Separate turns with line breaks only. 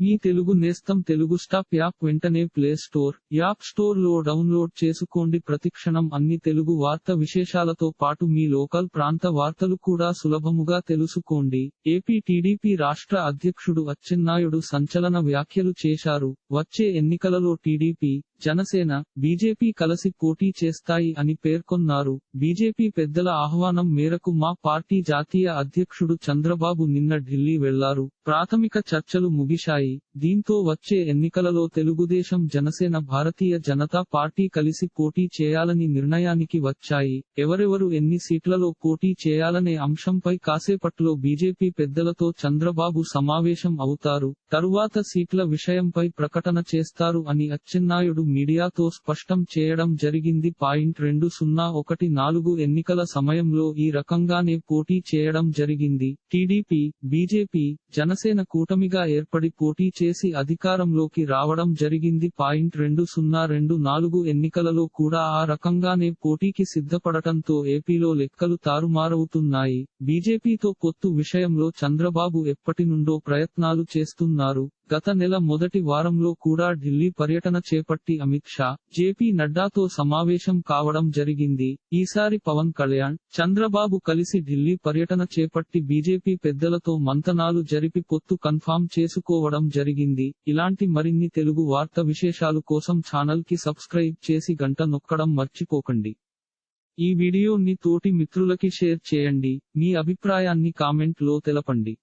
మీ తెలుగు నేస్తం Telugu stop app వెంటనే play store app స్టోర్లో డౌన్లోడ్ చేసుకోండి. ప్రతిక్షణం అన్ని తెలుగు వార్త విశేషాలతో పాటు మీ లోకల్ ప్రాంత వార్తలు కూడా సులభముగా తెలుసుకోండి. ఏపీ టీడీపీ రాష్ట్ర అధ్యక్షుడు అచ్చెన్నాయుడు సంచలన వ్యాఖ్యలు చేశారు. వచ్చే ఎన్నికలలో టీడీపీ జనసేన బీజేపీ కలిసి పోటీ చేస్తాయి అని పేర్కొన్నారు. బీజేపీ పెద్దల ఆహ్వానం మేరకు మా పార్టీ జాతీయ అధ్యక్షుడు చంద్రబాబు నిన్న ఢిల్లీ వెళ్ళారు. ప్రాథమిక చర్చలు ముగిశాయి. దీంతో వచ్చే ఎన్నికలలో తెలుగుదేశం జనసేన భారతీయ జనతా పార్టీ కలిసి పోటీ చేయాలని నిర్ణయానికి వచ్చాయి. ఎవరెవరు ఎన్ని సీట్లలో పోటీ చేయాలనే అంశంపై కాసేపట్లో బీజేపీ పెద్దలతో చంద్రబాబు సమావేశం అవుతారు. తరువాత సీట్ల విషయంపై ప్రకటన చేస్తారు అని అచ్చెన్నాయుడు మీడియాతో స్పష్టం చేయడం జరిగింది. పాయింట్ రెండు సున్నా ఒకటి నాలుగు ఎన్నికల సమయంలో ఈ రకంగానే పోటీ చేయడం జరిగింది. టీడీపీ బీజేపీ జనసేన కూటమిగా ఏర్పడి పోటీ చేసి అధికారంలోకి రావడం జరిగింది. పాయింట్ రెండు సున్నా రెండు నాలుగు ఎన్నికలలో కూడా ఆ రకంగానే పోటీకి సిద్ధపడటంతో ఏపీలో లెక్కలు తారుమారవుతున్నాయి. బీజేపీతో పొత్తు విషయంలో చంద్రబాబు ఎప్పటి నుండో ప్రయత్నాలు చేస్తున్నారు. గత నెల మొదటి వారంలో కూడా ఢిల్లీ పర్యటన చేపట్టి అమిత్ షా జేపీ నడ్డాతో సమావేశం కావడం జరిగింది. ఈసారి పవన్ కళ్యాణ్ చంద్రబాబు కలిసి ఢిల్లీ పర్యటన చేపట్టి బీజేపీ పెద్దలతో మంతనాలు జరిపి పొత్తు కన్ఫామ్ చేసుకోవడం జరిగింది. ఇలాంటి మరిన్ని తెలుగు వార్త విశేషాలు కోసం ఛానల్కి సబ్స్క్రైబ్ చేసి గంట నొక్కడం మర్చిపోకండి. ఈ వీడియోని తోటి మిత్రులకి షేర్ చేయండి. మీ అభిప్రాయాన్ని కామెంట్లో తెలపండి.